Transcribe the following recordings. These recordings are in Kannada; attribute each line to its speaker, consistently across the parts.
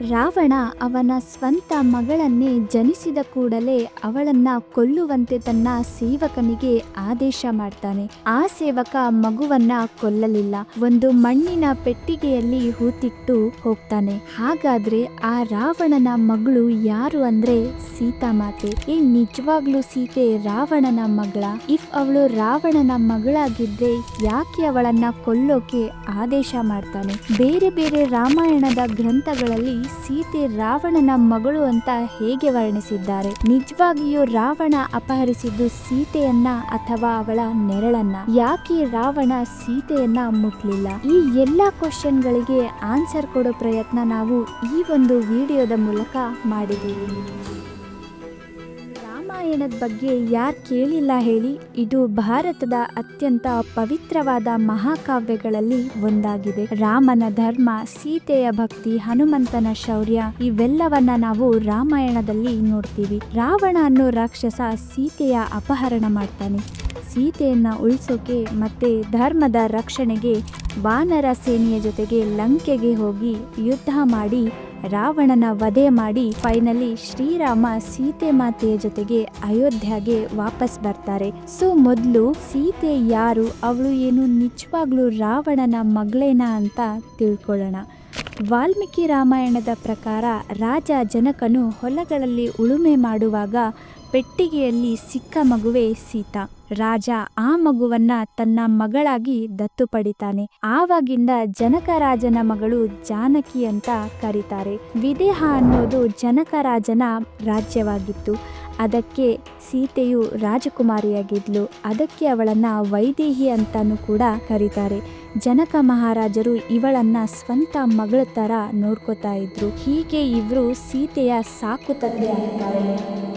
Speaker 1: ರಾವಣ ಅವನ ಸ್ವಂತ ಮಗಳನ್ನೇ ಜನಿಸಿದ ಕೂಡಲೇ ಅವಳನ್ನ ಕೊಲ್ಲುವಂತೆ ತನ್ನ ಸೇವಕನಿಗೆ ಆದೇಶ ಮಾಡ್ತಾನೆ. ಆ ಸೇವಕ ಮಗುವನ್ನ ಕೊಲ್ಲಲಿಲ್ಲ. ಒಂದು ಮಣ್ಣಿನ ಪೆಟ್ಟಿಗೆಯಲ್ಲಿ ಹೂತಿಟ್ಟು ಹೋಗ್ತಾನೆ. ಹಾಗಾದ್ರೆ ಆ ರಾವಣನ ಮಗಳು ಯಾರು ಅಂದ್ರೆ ಸೀತಾಮಾತೆ. ಏ, ನಿಜವಾಗ್ಲೂ ಸೀತೆ ರಾವಣನ ಮಗಳ. ಇಫ್ ಅವಳು ರಾವಣನ ಮಗಳಾಗಿದ್ರೆ ಯಾಕೆ ಅವಳನ್ನ ಕೊಲ್ಲೋಕೆ ಆದೇಶ ಮಾಡ್ತಾನೆ? ಬೇರೆ ಬೇರೆ ರಾಮಾಯಣದ ಗ್ರಂಥಗಳಲ್ಲಿ ಸೀತೆ ರಾವಣನ ಮಗಳು ಅಂತ ಹೇಗೆ ವರ್ಣಿಸಿದ್ದಾರೆ? ನಿಜವಾಗಿಯೂ ರಾವಣ ಅಪಹರಿಸಿದ್ದು ಸೀತೆಯನ್ನ ಅಥವಾ ಅವಳ ನೆರಳನ್ನ? ಯಾಕೆ ರಾವಣ ಸೀತೆಯನ್ನ ಮುಟ್ಲಿಲ್ಲ? ಈ ಎಲ್ಲಾ ಕ್ವಶನ್ಗಳಿಗೆ ಆನ್ಸರ್ ಕೊಡೋ ಪ್ರಯತ್ನ ನಾವು ಈ ಒಂದು ವಿಡಿಯೋದ ಮೂಲಕ ಮಾಡಿದ್ದೀವಿ. ರಾಮಾಯಣದ ಬಗ್ಗೆ ಯಾರು ಕೇಳಿಲ್ಲ ಹೇಳಿ, ಇದು ಭಾರತದ ಅತ್ಯಂತ ಪವಿತ್ರವಾದ ಮಹಾಕಾವ್ಯಗಳಲ್ಲಿ ಒಂದಾಗಿದೆ. ರಾಮನ ಧರ್ಮ, ಸೀತೆಯ ಭಕ್ತಿ, ಹನುಮಂತನ ಶೌರ್ಯ, ಇವೆಲ್ಲವನ್ನ ನಾವು ರಾಮಾಯಣದಲ್ಲಿ ನೋಡ್ತೀವಿ. ರಾವಣ ಅನ್ನೋ ರಾಕ್ಷಸ ಸೀತೆಯ ಅಪಹರಣ ಮಾಡ್ತಾನೆ. ಸೀತೆಯನ್ನ ಉಳಿಸೋಕೆ ಮತ್ತೆ ಧರ್ಮದ ರಕ್ಷಣೆಗೆ ವಾನರ ಸೇನೆಯ ಜೊತೆಗೆ ಲಂಕೆಗೆ ಹೋಗಿ ಯುದ್ಧ ಮಾಡಿ ರಾವಣನ ವಧೆ ಮಾಡಿ ಫೈನಲಿ ಶ್ರೀರಾಮ ಸೀತೆ ಮಾತೆಯ ಜೊತೆಗೆ ಅಯೋಧ್ಯೆಗೆ ವಾಪಸ್ ಬರ್ತಾರೆ. ಸೊ ಮೊದಲು ಸೀತೆ ಯಾರು, ಅವಳು ಏನು ನಿಜವಾಗ್ಲೂ ರಾವಣನ ಮಗಳೇನಾ ಅಂತ ತಿಳ್ಕೊಳ್ಳೋಣ. ವಾಲ್ಮೀಕಿ ರಾಮಾಯಣದ ಪ್ರಕಾರ ರಾಜ ಜನಕನು ಹೊಲಗಳಲ್ಲಿ ಉಳುಮೆ ಮಾಡುವಾಗ ಪೆಟ್ಟಿಗೆಯಲ್ಲಿ ಸಿಕ್ಕ ಮಗುವೆ ಸೀತಾ. ರಾಜ ಆ ಮಗುವನ್ನ ತನ್ನ ಮಗಳಾಗಿ ದತ್ತು ಪಡಿತಾನೆ. ಆವಾಗಿಂದ ಜನಕ ರಾಜನ ಮಗಳು ಜಾನಕಿ ಅಂತ ಕರೀತಾರೆ. ವಿದೇಹ ಅನ್ನೋದು ಜನಕರಾಜನ ರಾಜ್ಯವಾಗಿತ್ತು. ಅದಕ್ಕೆ ಸೀತೆಯು ರಾಜಕುಮಾರಿಯಾಗಿದ್ಲು. ಅದಕ್ಕೆ ಅವಳನ್ನ ವೈದೇಹಿ ಅಂತಾನೂ ಕೂಡ ಕರೀತಾರೆ. ಜನಕ ಮಹಾರಾಜರು ಇವಳನ್ನ ಸ್ವಂತ ಮಗಳ ತರ ನೋಡ್ಕೋತಾ ಇದ್ರು. ಹೀಗೆ ಇವರು ಸೀತೆಯ ಸಾಕು ತಂದೆ ಆಗ್ತಾರೆ.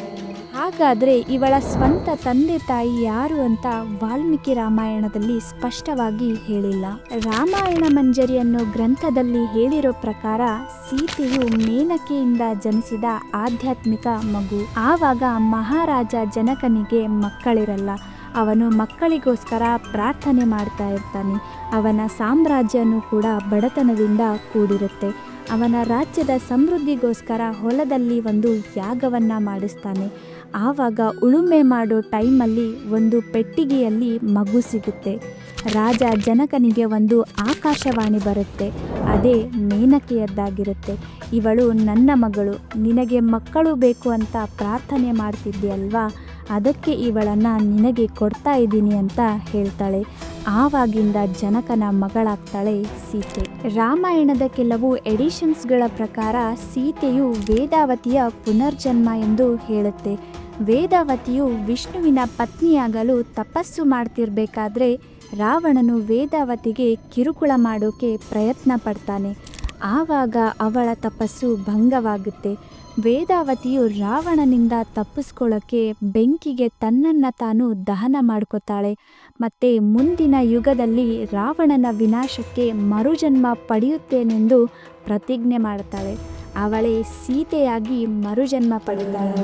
Speaker 1: ಹಾಗಾದ್ರೆ ಇವಳ ಸ್ವಂತ ತಂದೆ ತಾಯಿ ಯಾರು ಅಂತ ವಾಲ್ಮೀಕಿ ರಾಮಾಯಣದಲ್ಲಿ ಸ್ಪಷ್ಟವಾಗಿ ಹೇಳಿಲ್ಲ. ರಾಮಾಯಣ ಮಂಜರಿ ಅನ್ನೋ ಗ್ರಂಥದಲ್ಲಿ ಹೇಳಿರೋ ಪ್ರಕಾರ ಸೀತೆಯು ಮೇನಕೆಯಿಂದ ಜನಿಸಿದ ಆಧ್ಯಾತ್ಮಿಕ ಮಗು. ಆವಾಗ ಮಹಾರಾಜ ಜನಕನಿಗೆ ಮಕ್ಕಳಿರಲ್ಲ. ಅವನು ಮಕ್ಕಳಿಗೋಸ್ಕರ ಪ್ರಾರ್ಥನೆ ಮಾಡ್ತಾ ಇರ್ತಾನೆ. ಅವನ ಸಾಮ್ರಾಜ್ಯನೂ ಕೂಡ ಬಡತನದಿಂದ ಕೂಡಿರುತ್ತೆ. ಅವನ ರಾಜ್ಯದ ಸಮೃದ್ಧಿಗೋಸ್ಕರ ಹೊಲದಲ್ಲಿ ಒಂದು ಯಾಗವನ್ನ ಮಾಡಿಸ್ತಾನೆ. ಆವಾಗ ಉಳುಮೆ ಮಾಡೋ ಟೈಮಲ್ಲಿ ಒಂದು ಪೆಟ್ಟಿಗೆಯಲ್ಲಿ ಮಗು ಸಿಗುತ್ತೆ. ರಾಜ ಜನಕನಿಗೆ ಒಂದು ಆಕಾಶವಾಣಿ ಬರುತ್ತೆ. ಅದೇ ಮೇನಕೆಯದ್ದಾಗಿರುತ್ತೆ. ಇವಳು ನನ್ನ ಮಗಳು. ನಿನಗೆ ಮಕ್ಕಳು ಬೇಕು ಅಂತ ಪ್ರಾರ್ಥನೆ ಮಾಡ್ತಿದ್ದೀಯಲ್ವಾ? ಅದಕ್ಕೆ ಇವಳನ್ನು ನಿನಗೆ ಕೊಡ್ತಾ ಇದ್ದೀನಿ ಅಂತ ಹೇಳ್ತಾಳೆ. ಆವಾಗಿಂದ ಜನಕನ ಮಗಳಾಗ್ತಾಳೆ ಸೀತೆ. ರಾಮಾಯಣದ ಕೆಲವು ಎಡಿಷನ್ಸ್ಗಳ ಪ್ರಕಾರ ಸೀತೆಯು ವೇದಾವತಿಯ ಪುನರ್ಜನ್ಮ ಎಂದು ಹೇಳುತ್ತೆ. ವೇದಾವತಿಯು ವಿಷ್ಣುವಿನ ಪತ್ನಿಯಾಗಲು ತಪಸ್ಸು ಮಾಡ್ತಿರ್ಬೇಕಾದ್ರೆ ರಾವಣನು ವೇದಾವತಿಗೆ ಕಿರುಕುಳ ಮಾಡೋಕೆ ಪ್ರಯತ್ನ ಪಡ್ತಾನೆ. ಆವಾಗ ಅವಳ ತಪಸ್ಸು ಭಂಗವಾಗುತ್ತೆ. ವೇದಾವತಿಯು ರಾವಣನಿಂದ ತಪ್ಪಿಸ್ಕೊಳ್ಳೋಕ್ಕೆ ಬೆಂಕಿಗೆ ತನ್ನನ್ನು ತಾನು ದಹನ ಮಾಡ್ಕೋತಾಳೆ. ಮತ್ತು ಮುಂದಿನ ಯುಗದಲ್ಲಿ ರಾವಣನ ವಿನಾಶಕ್ಕೆ ಮರುಜನ್ಮ ಪಡೆಯುತ್ತೇನೆಂದು ಪ್ರತಿಜ್ಞೆ ಮಾಡ್ತಾಳೆ. ಅವಳೇ ಸೀತೆಯಾಗಿ ಮರುಜನ್ಮ ಪಡೆದಾಳೆ.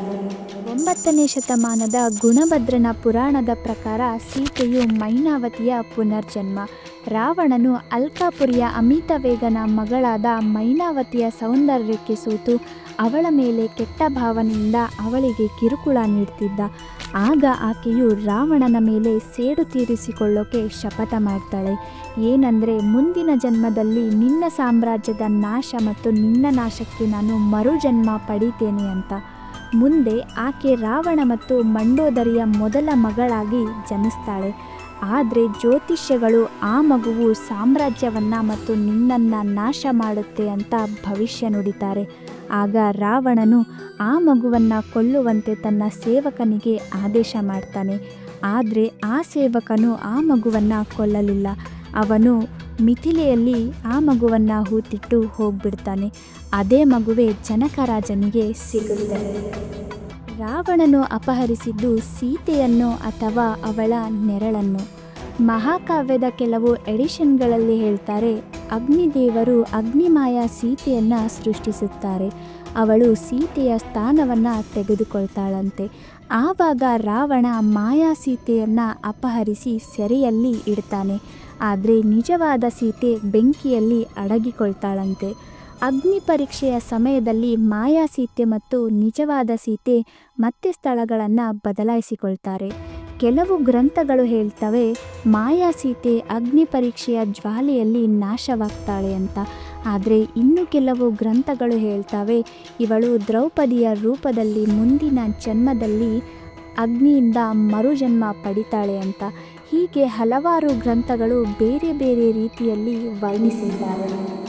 Speaker 1: ಒಂಬತ್ತನೇ ಶತಮಾನದ ಗುಣಭದ್ರನ ಪುರಾಣದ ಪ್ರಕಾರ ಸೀತೆಯು ಮೈನಾವತಿಯ ಪುನರ್ಜನ್ಮ. ರಾವಣನು ಅಲ್ಕಾಪುರಿಯ ಅಮಿತವೇಗನ ಮಗಳಾದ ಮೈನಾವತಿಯ ಸೌಂದರ್ಯಕ್ಕೆ ಸೋತು ಅವಳ ಮೇಲೆ ಕೆಟ್ಟ ಭಾವನೆಯಿಂದ ಅವಳಿಗೆ ಕಿರುಕುಳ ನೀಡ್ತಿದ್ದ. ಆಗ ಆಕೆಯು ರಾವಣನ ಮೇಲೆ ಸೇಡು ತೀರಿಸಿಕೊಳ್ಳೋಕೆ ಶಪಥ ಮಾಡ್ತಾಳೆ. ಏನಂದರೆ, ಮುಂದಿನ ಜನ್ಮದಲ್ಲಿ ನಿನ್ನ ಸಾಮ್ರಾಜ್ಯದ ನಾಶ ಮತ್ತು ನಿನ್ನ ನಾಶಕ್ಕೆ ನಾನು ಮರುಜನ್ಮ ಪಡಿತೇನೆ ಅಂತ. ಮುಂದೆ ಆಕೆ ರಾವಣ ಮತ್ತು ಮಂಡೋದರಿಯ ಮೊದಲ ಮಗಳಾಗಿ ಜನಿಸ್ತಾಳೆ. ಆದರೆ ಜ್ಯೋತಿಷ್ಯಗಳು ಆ ಮಗುವು ಸಾಮ್ರಾಜ್ಯವನ್ನು ಮತ್ತು ನಿನ್ನನ್ನು ನಾಶ ಮಾಡುತ್ತೆ ಅಂತ ಭವಿಷ್ಯ ನುಡಿತಾರೆ. ಆಗ ರಾವಣನು ಆ ಮಗುವನ್ನು ಕೊಲ್ಲುವಂತೆ ತನ್ನ ಸೇವಕನಿಗೆ ಆದೇಶ ಮಾಡ್ತಾನೆ. ಆದರೆ ಆ ಸೇವಕನು ಆ ಮಗುವನ್ನು ಕೊಲ್ಲಲಿಲ್ಲ. ಅವನು ಮಿಥಿಲೆಯಲ್ಲಿ ಆ ಮಗುವನ್ನು ಹೂತಿಟ್ಟು ಹೋಗ್ಬಿಡ್ತಾನೆ. ಅದೇ ಮಗುವೇ ಜನಕರಾಜನಿಗೆ ಸಿಗುತ್ತೆ ರಾವಣನು ಅಪಹರಿಸಿದ್ದು ಸೀತೆಯನ್ನು ಅಥವಾ ಅವಳ ನೆರಳನ್ನು. ಮಹಾಕಾವ್ಯದ ಕೆಲವು ಎಡಿಷನ್ಗಳಲ್ಲಿ ಹೇಳ್ತಾರೆ, ಅಗ್ನಿದೇವರು ಅಗ್ನಿಮಾಯ ಸೀತೆಯನ್ನು ಸೃಷ್ಟಿಸುತ್ತಾರೆ. ಅವಳು ಸೀತೆಯ ಸ್ಥಾನವನ್ನು ತೆಗೆದುಕೊಳ್ತಾಳಂತೆ. ಆವಾಗ ರಾವಣ ಮಾಯಾ ಸೀತೆಯನ್ನು ಅಪಹರಿಸಿ ಸೆರೆಯಲ್ಲಿ ಇಡ್ತಾನೆ. ಆದರೆ ನಿಜವಾದ ಸೀತೆ ಬೆಂಕಿಯಲ್ಲಿ ಅಡಗಿಕೊಳ್ತಾಳಂತೆ. ಅಗ್ನಿ ಪರೀಕ್ಷೆಯ ಸಮಯದಲ್ಲಿ ಮಾಯಾ ಸೀತೆ ಮತ್ತು ನಿಜವಾದ ಸೀತೆ ಮತ್ತೆ ಸ್ಥಳಗಳನ್ನು ಬದಲಾಯಿಸಿಕೊಳ್ತಾರೆ. ಕೆಲವು ಗ್ರಂಥಗಳು ಹೇಳ್ತವೆ, ಮಾಯಾ ಸೀತೆ ಅಗ್ನಿ ಪರೀಕ್ಷೆಯ ಜ್ವಾಲೆಯಲ್ಲಿ ನಾಶವಾಗ್ತಾಳೆ ಅಂತ. ಆದರೆ ಇನ್ನು ಕೆಲವು ಗ್ರಂಥಗಳು ಹೇಳ್ತವೆ, ಇವಳು ದ್ರೌಪದಿಯ ರೂಪದಲ್ಲಿ ಮುಂದಿನ ಜನ್ಮದಲ್ಲಿ ಅಗ್ನಿಯಿಂದ ಮರುಜನ್ಮ ಪಡಿತಾಳೆ ಅಂತ. ಹೀಗೆ ಹಲವಾರು ಗ್ರಂಥಗಳು ಬೇರೆ ಬೇರೆ ರೀತಿಯಲ್ಲಿ ವರ್ಣಿಸಿದ್ದಾರೆ.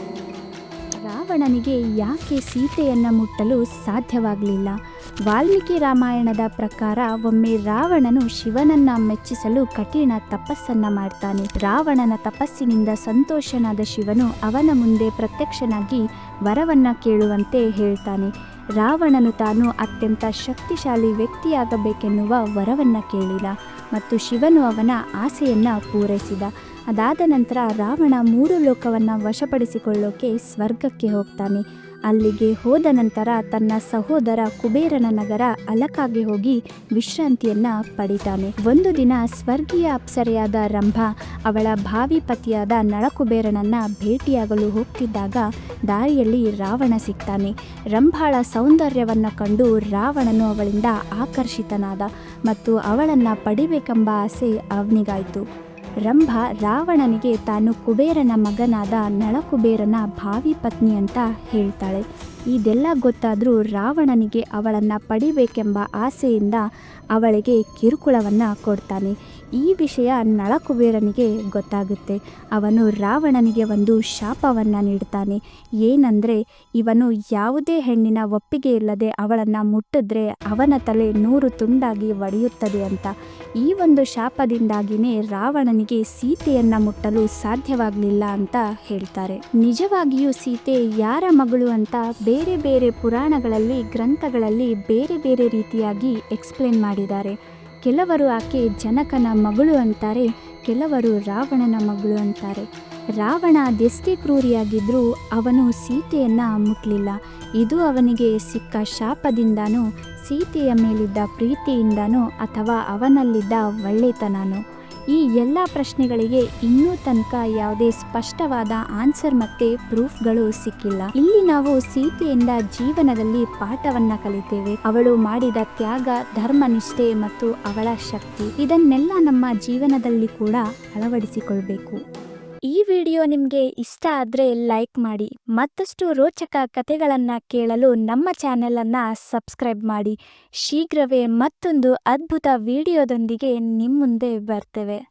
Speaker 1: ರಾವಣನಿಗೆ ಯಾಕೆ ಸೀತೆಯನ್ನು ಮುಟ್ಟಲು ಸಾಧ್ಯವಾಗಲಿಲ್ಲ? ವಾಲ್ಮೀಕಿ ರಾಮಾಯಣದ ಪ್ರಕಾರ ಒಮ್ಮೆ ರಾವಣನು ಶಿವನನ್ನ ಮೆಚ್ಚಿಸಲು ಕಠಿಣ ತಪಸ್ಸನ್ನ ಮಾಡ್ತಾನೆ. ರಾವಣನ ತಪಸ್ಸಿನಿಂದ ಸಂತೋಷನಾದ ಶಿವನು ಅವನ ಮುಂದೆ ಪ್ರತ್ಯಕ್ಷನಾಗಿ ವರವನ್ನ ಕೇಳುವಂತೆ ಹೇಳ್ತಾನೆ. ರಾವಣನು ತಾನು ಅತ್ಯಂತ ಶಕ್ತಿಶಾಲಿ ವ್ಯಕ್ತಿಯಾಗಬೇಕೆನ್ನುವ ವರವನ್ನ ಕೇಳಿದ ಮತ್ತು ಶಿವನು ಅವನ ಆಸೆಯನ್ನ ಪೂರೈಸಿದ. ಅದಾದ ನಂತರ ರಾವಣ ಮೂರು ಲೋಕವನ್ನು ವಶಪಡಿಸಿಕೊಳ್ಳೋಕೆ ಸ್ವರ್ಗಕ್ಕೆ ಹೋಗ್ತಾನೆ. ಅಲ್ಲಿಗೆ ಹೋದ ನಂತರ ತನ್ನ ಸಹೋದರ ಕುಬೇರನ ನಗರ ಅಲಕಾಗೆ ಹೋಗಿ ವಿಶ್ರಾಂತಿಯನ್ನ ಪಡಿತಾನೆ. ಒಂದು ದಿನ ಸ್ವರ್ಗೀಯ ಅಪ್ಸರೆಯಾದ ರಂಭ ಅವಳ ಭಾವಿ ಪತಿಯಾದ ನಳಕುಬೇರನನ್ನ ಭೇಟಿಯಾಗಲು ಹೋಗ್ತಿದ್ದಾಗ ದಾರಿಯಲ್ಲಿ ರಾವಣ ಸಿಗ್ತಾನೆ ರಂಭಾಳ ಸೌಂದರ್ಯವನ್ನು ಕಂಡು ರಾವಣನು ಅವಳಿಂದ ಆಕರ್ಷಿತನಾದ ಮತ್ತು ಅವಳನ್ನು ಪಡಿಬೇಕೆಂಬ ಆಸೆ ಅವನಿಗಾಯಿತು. ರಂಭ ರಾವಣನಿಗೆ ತಾನು ಕುಬೇರನ ಮಗನಾದ ನಳಕುಬೇರನ ಭಾವಿ ಪತ್ನಿ ಅಂತ ಹೇಳ್ತಾಳೆ. ಇದೆಲ್ಲ ಗೊತ್ತಾದರೂ ರಾವಣನಿಗೆ ಅವಳನ್ನು ಪಡಿಬೇಕೆಂಬ ಆಸೆಯಿಂದ ಅವಳಿಗೆ ಕಿರುಕುಳವನ್ನು ಕೊಡ್ತಾನೆ. ಈ ವಿಷಯ ನಳಕುಬೇರನಿಗೆ ಗೊತ್ತಾಗುತ್ತೆ. ಅವನು ರಾವಣನಿಗೆ ಒಂದು ಶಾಪವನ್ನು ನೀಡ್ತಾನೆ. ಏನಂದರೆ, ಇವನು ಯಾವುದೇ ಹೆಣ್ಣಿನ ಒಪ್ಪಿಗೆ ಇಲ್ಲದೆ ಅವಳನ್ನು ಮುಟ್ಟಿದ್ರೆ ಅವನ ತಲೆ ನೂರು ತುಂಡಾಗಿ ಒಡೆಯುತ್ತದೆ ಅಂತ. ಈ ಒಂದು ಶಾಪದಿಂದಾಗಿಯೇ ರಾವಣನಿಗೆ ಸೀತೆಯನ್ನು ಮುಟ್ಟಲು ಸಾಧ್ಯವಾಗಲಿಲ್ಲ ಅಂತ ಹೇಳ್ತಾರೆ. ನಿಜವಾಗಿಯೂ ಸೀತೆ ಯಾರ ಮಗಳು ಅಂತ ಬೇರೆ ಬೇರೆ ಪುರಾಣಗಳಲ್ಲಿ, ಗ್ರಂಥಗಳಲ್ಲಿ ಬೇರೆ ಬೇರೆ ರೀತಿಯಾಗಿ ಎಕ್ಸ್ಪ್ಲೇನ್ ಮಾಡಿದ್ದಾರೆ. ಕೆಲವರು ಆಕೆ ಜನಕನ ಮಗಳು ಅಂತಾರೆ, ಕೆಲವರು ರಾವಣನ ಮಗಳು ಅಂತಾರೆ. ರಾವಣ ಅದೆಷ್ಟೇ ಕ್ರೂರಿಯಾಗಿದ್ದರೂ ಅವನು ಸೀತೆಯನ್ನು ಮುಟ್ಟಲಿಲ್ಲ ಇದು ಅವನಿಗೆ ಸಿಕ್ಕ ಶಾಪದಿಂದನೋ, ಸೀತೆಯ ಮೇಲಿದ್ದ ಪ್ರೀತಿಯಿಂದನೋ ಅಥವಾ ಅವನಲ್ಲಿದ್ದ ಒಳ್ಳೆತನನೋ. ಈ ಎಲ್ಲ ಪ್ರಶ್ನೆಗಳಿಗೆ ಇನ್ನೂ ತನಕ ಯಾವುದೇ ಸ್ಪಷ್ಟವಾದ ಆನ್ಸರ್ ಮತ್ತೆ ಪ್ರೂಫ್ಗಳು ಸಿಕ್ಕಿಲ್ಲ. ಇಲ್ಲಿ ನಾವು ಸೀತೆಯಿಂದ ಜೀವನದಲ್ಲಿ ಪಾಠವನ್ನ ಕಲಿತೇವೆ. ಅವಳು ಮಾಡಿದ ತ್ಯಾಗ ಧರ್ಮನಿಷ್ಠೆ ಮತ್ತು ಅವಳ ಶಕ್ತಿ ಇದನ್ನೆಲ್ಲ ನಮ್ಮ ಜೀವನದಲ್ಲಿ ಕೂಡ ಅಳವಡಿಸಿಕೊಳ್ಬೇಕು. ಈ ವಿಡಿಯೋ ನಿಮಗೆ ಇಷ್ಟ ಆದರೆ ಲೈಕ್ ಮಾಡಿ, ಮತ್ತಷ್ಟು ರೋಚಕ ಕಥೆಗಳನ್ನು ಕೇಳಲು ನಮ್ಮ ಚಾನೆಲನ್ನು ಸಬ್ಸ್ಕ್ರೈಬ್ ಮಾಡಿ. ಶೀಘ್ರವೇ ಮತ್ತೊಂದು ಅದ್ಭುತ ವಿಡಿಯೋದೊಂದಿಗೆ ನಿಮ್ಮ ಮುಂದೆ ಬರ್ತೇವೆ.